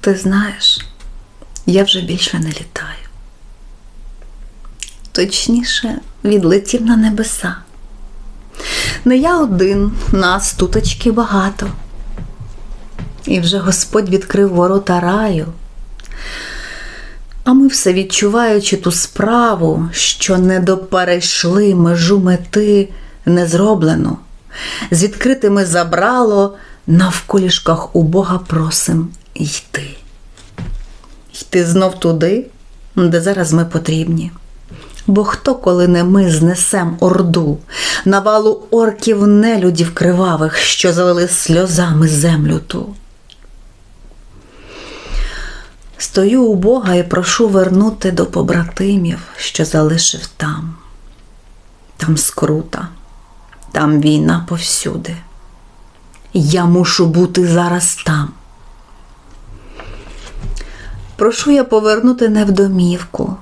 Ти знаєш, я вже більше не літаю. Точніше, відлетів на небеса. Не я один, нас туточки багато. І вже Господь відкрив ворота раю. А ми все відчуваючи ту справу, що не доперейшли межу мети не зроблено, з відкритими забрало, навколішках у Бога просим йти. Йти знов туди, де зараз ми потрібні. Бо хто, коли не ми знесем орду, навалу орків нелюдів кривавих, що залили сльозами землю ту. Стою у Бога і прошу вернути до побратимів, що залишив там. Там скрута, там війна повсюди. Я мушу бути зараз там. Прошу я повернути не в домівку,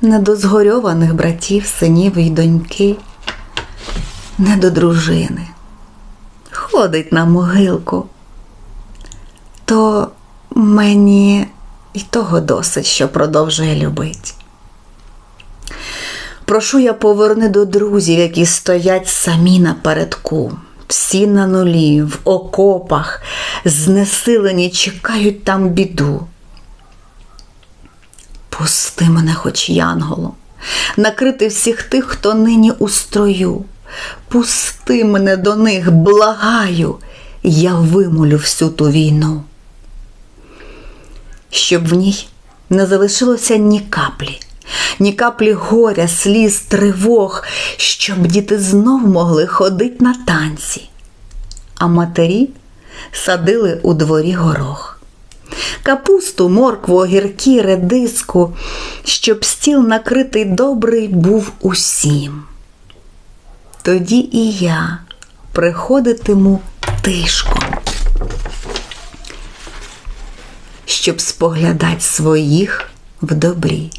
не до згорьованих братів, синів і доньки, не до дружини. Ходить на могилку. То мені і того досить, що продовжує любить. Прошу я поверни до друзів, які стоять самі напередку, всі на нулі, в окопах, знесилені, чекають там біду. Пусти мене, хоч янголом, накрити всіх тих, хто нині у строю. Пусти мене до них, благаю, я вимолю всю ту війну. Щоб в ній не залишилося ні каплі, ні каплі горя, сліз, тривог, щоб діти знов могли ходити на танці, а матері садили у дворі горох. Капусту, моркву, огірки, редиску, щоб стіл накритий добрий був усім. Тоді і я приходитиму тишком. щоб споглядать своїх в добрі.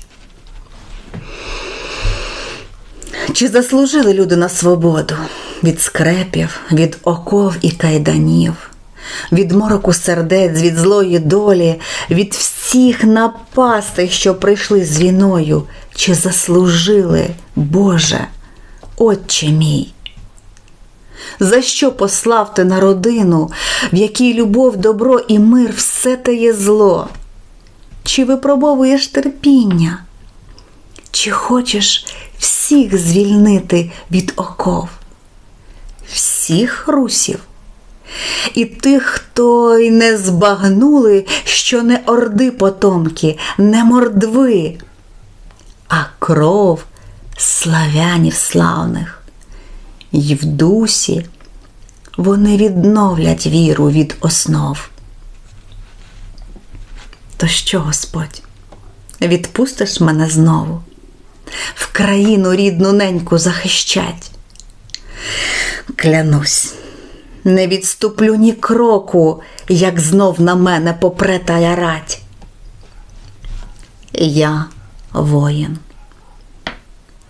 Чи заслужили люди на свободу від скрепів, від оков і кайданів, від мороку сердець, від злої долі, від всіх напастей, що прийшли з війною, чи заслужили, Боже, Отче мій? За що послав ти на родину, в якій любов, добро і мир все те є зло? Чи випробовуєш терпіння? Чи хочеш всіх звільнити від оков? Всіх русів? І тих, хто й не збагнули, що не орди потомки, не мордви, а кров славянів славних й в дусі вони відновлять віру від основ. То що, Господь, відпустиш мене знову, в країну рідну неньку захищать? Клянусь, не відступлю ні кроку, як знов на мене попрета ярать. Я воїн,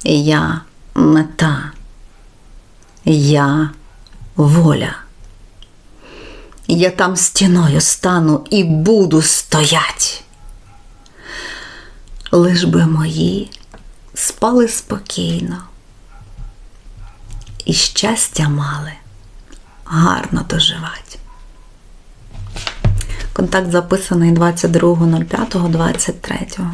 я мета. Я воля. Я там стіною стану і буду стоять. Лиш би мої спали спокійно і щастя мали гарно доживати. Контакт записаний 22.05.23.